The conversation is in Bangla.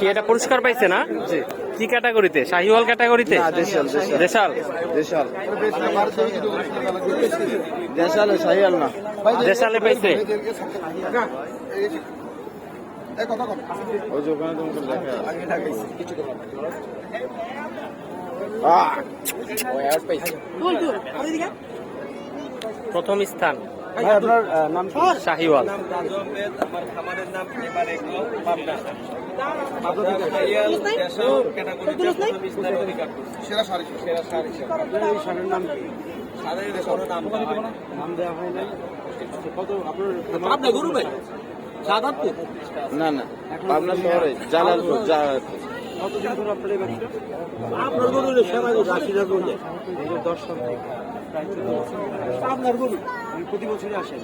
কি এটা পুরস্কার পাইছে না? কি ক্যাটাগরিতে? শাহিওয়াল ক্যাটাগরিতে? দেশাল দেশাল। দেশাল। দেশাল। সাহিয়াল না। দেশালে পাইছে? ওই যে ওখানে তোমাকে লেখা প্রথম স্থান। আপনার নাম শাহিওয়াল। আমার খামারের নাম এবার এগুলো পাবনা সেরা সারি সেরা সারি আপনার এই শাড়ির নাম কি? সারের কোনো নাম নাম দেওয়া হয় নাই। কত আপনার আপনি গরু ভাই? সাদাতপুর? না না পাবনা শহরে জালালপুর জালালপুর কতদিন ধরে আপনার এই ব্যবসা আপনার গরু। আপনার প্রতি বছরই আসেন